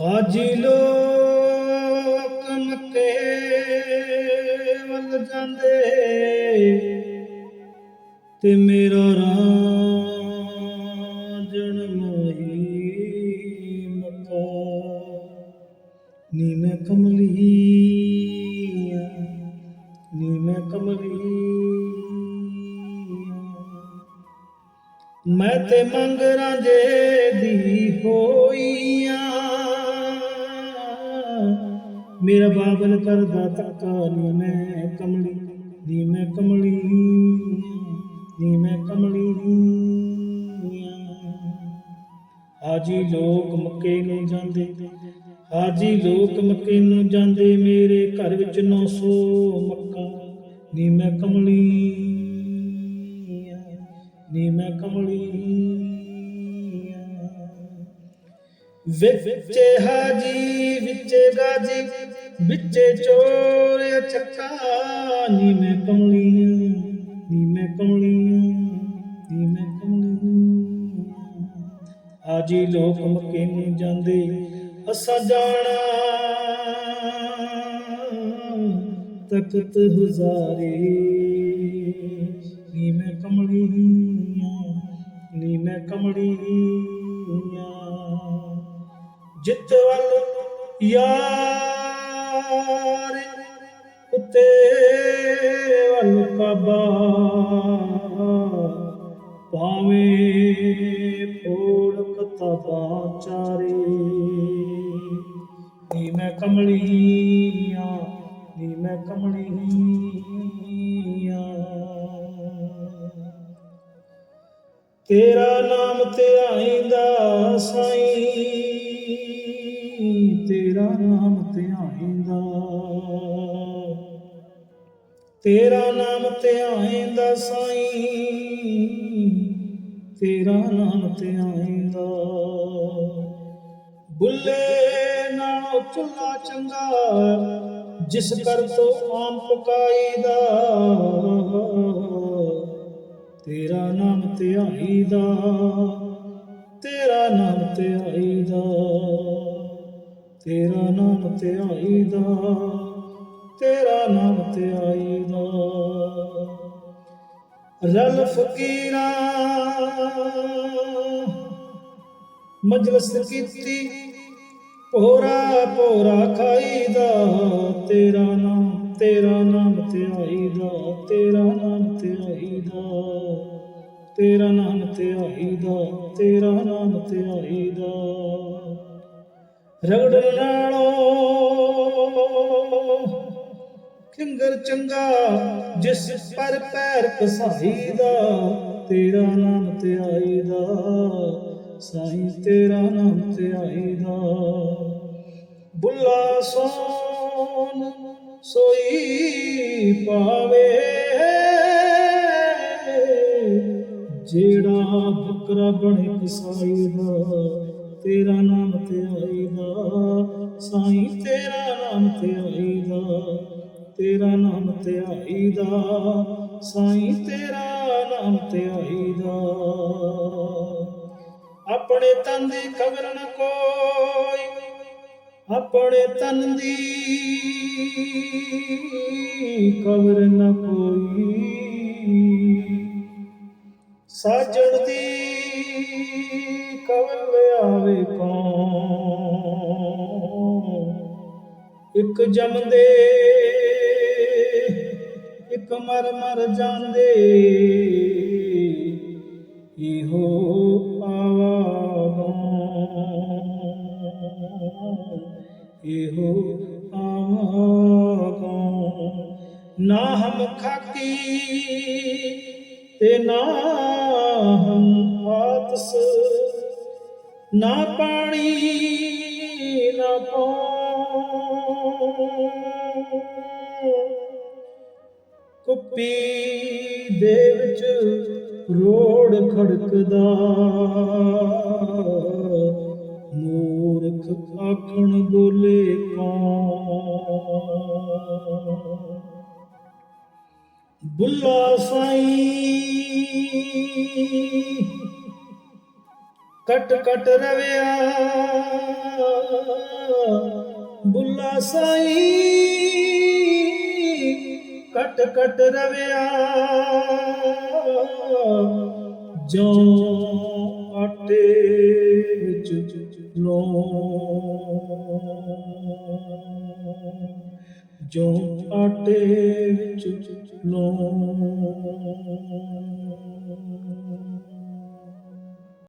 ਹਾਜੀ ਲੋਕ ਮੱਕੇ ਵੱਲ ਜਾਂਦੇ ਤੇ ਮੇਰਾ ਰਾਜਣ ਮੋਹੀ ਮੱਕਾ। ਨੀ ਮੈਂ ਕਮਲੀਆ, ਨੀ ਮੈਂ ਕਮਲੀਆ। ਮੈਂ ਤੇ ਮੰਗ ਰਾਂਝੇ ਦੀ ਹੋਈਆਂ ਮੇਰਾ ਬਾਬਲ ਕਰਦਾ ਤੱਕਾ ਨੀ ਮੈਂ ਕਮਲੀ, ਨੀ ਮੈਂ ਕਮਲੀ, ਨੀ ਮੈਂ ਕਮਲੀ ਹਾਜੀ ਲੋਕ ਮੱਕੇ ਨੂੰ ਜਾਂਦੇ ਹਾਜੀ ਲੋਕ ਮੱਕੇ ਨੂੰ ਜਾਂਦੇ, ਮੇਰੇ ਘਰ ਵਿੱਚ 900 ਮੱਕਾ, ਨੀ ਮੈਂ ਕਮਲੀ, ਨੀ ਮੈਂ ਕਮਲੀ, ਵਿੱਚ ਹਾਜੀ, ਵਿੱਚ ਗਾਜੀ ਵਿੱਚ ਚੋਰ ਚੱਕਾ ਨੀ ਮੈਂ ਕਮਲੀ ਨੀ ਮੈਂ ਕਮਲੀ ਨੀ ਮੈਂ ਕਮਲੀ ਹਾਜੀ ਲੋਕ ਮੱਕੇ ਨੂੰ ਜਾਂਦੇ, ਅਸਾਂ ਜਾਣਾ। ਤਖਤ ਹੁਜ਼ਾਰੇ ਨੀ ਮੈਂ ਕਮਲੀ ਨੀ ਮੈਂ ਕਮਲੀ ਜਿੱਤ ਵੱਲ ਯਾਰ ਉੱਤੇ ਵੱਲ ਕਾਬਾ। ਭਾਵੇਂ ਫੋੜ ਕਤਾਬਾ ਚਾਰੇ, ਨੀ ਮੈਂ ਕਮਲੀਆਂ, ਨੀ ਮੈਂ ਕਮਲੀਆਂ। ਤੇਰਾ ਨਾਮ ਧਿਆਈਂਦਾ ਸਾਈਂ ਤੇਰਾ ਨਾਮ ਧਿਆਈਂਦਾ ਸਾਈਂ। ਤੇਰਾ ਨਾਮ ਧਿਆਈਂਦਾ ਬੁੱਲੇ ਨਾਲੋਂ ਚੁੱਲਾ ਚੰਗਾ, ਜਿਸ ਕਰ ਤੋਂ ਆਮ ਪਕਾਈਦਾ। ਤੇਰਾ ਨਾਮ ਧਿਆਈਦਾ ਤੇਰਾ ਨਾਮ ਧਿਆਈਦਾ ਤੇਰਾ ਨਾਮ ਧਿਆਈਦਾ ਤੇਰਾ ਨਾਮ ਧਿਆਈਦਾ ਰਲ ਫਕੀਰਾਂ ਮਜਲਸ ਕੀਤੀ, ਪੋਰਾ ਪੋਰਾ ਖਾਈਦਾ, ਤੇਰਾ ਨਾਮ ਤੇਰਾ ਨਾਮ ਧਿਆਈਦਾ ਤੇਰਾ ਨਾਮ ਧਿਆਈਦਾ ਤੇਰਾ ਨਾਮ ਧਿਆਈਦਾ ਤੇਰਾ ਨਾਮ ਧਿਆਈਦਾ ਰਗੜਨ ਨਾਲੋਂ ਕਿੰਗਰ ਚੰਗਾ, ਜਿਸ ਪਰ ਪੈਰ ਕਸਾਈਦਾ ਤੇਰਾ ਨਾਮ ਤੇ ਧਿਆਈਦਾ ਸਾਈਂ ਤੇਰਾ ਨਾਮ ਤੇ ਧਿਆਈਦਾ ਬੁੱਲਾ ਸੋਨ ਸੋਈ ਪਾਵੇ, ਜਿਹੜਾ ਬੱਕਰਾ ਬਣੇ ਕਸਾਈ ਦਾ ਤੇਰਾ ਨਾਮ ਤੇ ਆਈਦਾ, ਸਾਈਂ ਤੇਰਾ ਨਾਮ ਤੇ ਆਈਦਾ। ਤੇਰਾ ਨਾਮ ਧਿਆਈਦਾ, ਸਾਈਂ ਤੇਰਾ ਨਾਮ ਧਿਆਈਦਾ। ਆਪਣੇ ਤਨ ਦੀ ਖਬਰ ਨ ਕੋਈ, ਆਪਣੇ ਤਨ ਦੀ ਖਬਰ ਨ ਕੋਈ। ਸਾਜਣ ਦੀ ਖਬਰ ਲਿਆਵੇ ਕੌਣ? ਇੱਕ ਜੰਮਦੇ ਇੱਕ ਮਰ ਮਰ ਜਾਂਦੇ। ਇਹੋ ਆਵਾਗੋਂ ਇਹੋ ਆਵਾਗੋਂ ਨਾ ਹਮ ਖਾਕੀ ਤੇ ਨਾ ਹਮ ਆਤਸ। ਨਾ ਪਾਣੀ, ਨਾ ਪੌਂ ਕੁੱਪੀ ਦੇ ਵਿੱਚ ਰੋੜ ਖੜਕਦਾ। ਮੂਰਖ ਆਖਣ ਬੋਲੇ ਕੌਣ? ਬੁੱਲਾ ਸਾਈ ਕਟ ਕਟ ਰਵਿਆ। ਬੁੱਲਾ ਸਾਈ ਕਟ ਕਟ ਰਵਿਆ ਜੋ ਆਟੇ ਵਿੱਚ ਲੋ ਜੋ ਆਟੇ ਵਿੱਚ ਲੋ